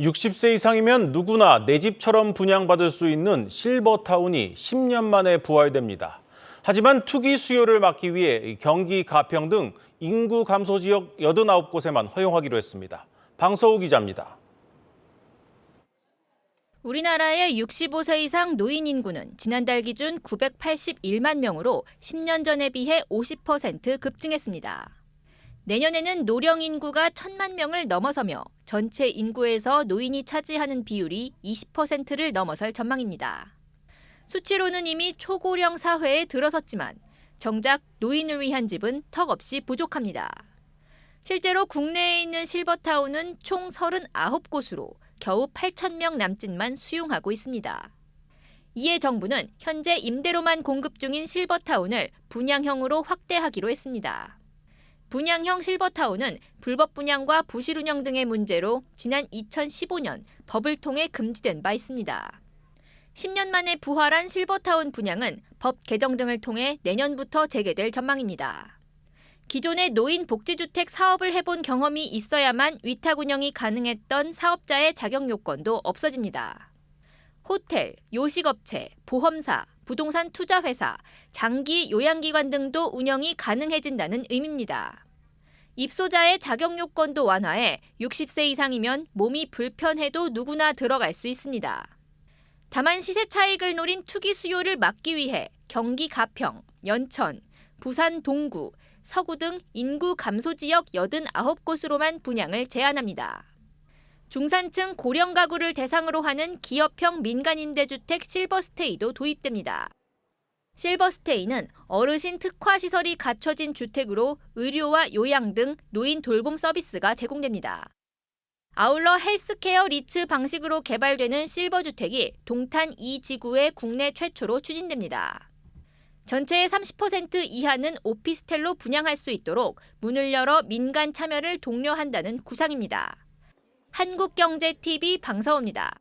60세 이상이면 누구나 내 집처럼 분양받을 수 있는 실버타운이 10년 만에 부활됩니다. 하지만 투기 수요를 막기 위해 경기 가평 등 인구 감소 지역 89곳에만 허용하기로 했습니다. 방서우 기자입니다. 우리나라의 65세 이상 노인 인구는 지난달 기준 981만 명으로 10년 전에 비해 50% 급증했습니다. 내년에는 노령 인구가 1천만 명을 넘어서며 전체 인구에서 노인이 차지하는 비율이 20%를 넘어설 전망입니다. 수치로는 이미 초고령 사회에 들어섰지만 정작 노인을 위한 집은 턱없이 부족합니다. 실제로 국내에 있는 실버타운은 총 39곳으로 겨우 8천 명 남짓만 수용하고 있습니다. 이에 정부는 현재 임대로만 공급 중인 실버타운을 분양형으로 확대하기로 했습니다. 분양형 실버타운은 불법 분양과 부실 운영 등의 문제로 지난 2015년 법을 통해 금지된 바 있습니다. 10년 만에 부활한 실버타운 분양은 법 개정 등을 통해 내년부터 재개될 전망입니다. 기존의 노인 복지주택 사업을 해본 경험이 있어야만 위탁 운영이 가능했던 사업자의 자격 요건도 없어집니다. 호텔, 요식업체, 보험사, 부동산 투자 회사, 장기 요양기관 등도 운영이 가능해진다는 의미입니다. 입소자의 자격 요건도 완화해 60세 이상이면 몸이 불편해도 누구나 들어갈 수 있습니다. 다만 시세 차익을 노린 투기 수요를 막기 위해 경기 가평, 연천, 부산 동구, 서구 등 인구 감소 지역 89곳으로만 분양을 제한합니다. 중산층 고령 가구를 대상으로 하는 기업형 민간임대주택 실버스테이도 도입됩니다. 실버스테이는 어르신 특화 시설이 갖춰진 주택으로 의료와 요양 등 노인 돌봄 서비스가 제공됩니다. 아울러 헬스케어 리츠 방식으로 개발되는 실버주택이 동탄 2지구의 국내 최초로 추진됩니다. 전체의 30% 이하는 오피스텔로 분양할 수 있도록 문을 열어 민간 참여를 독려한다는 구상입니다. 한국경제TV 방서우입니다.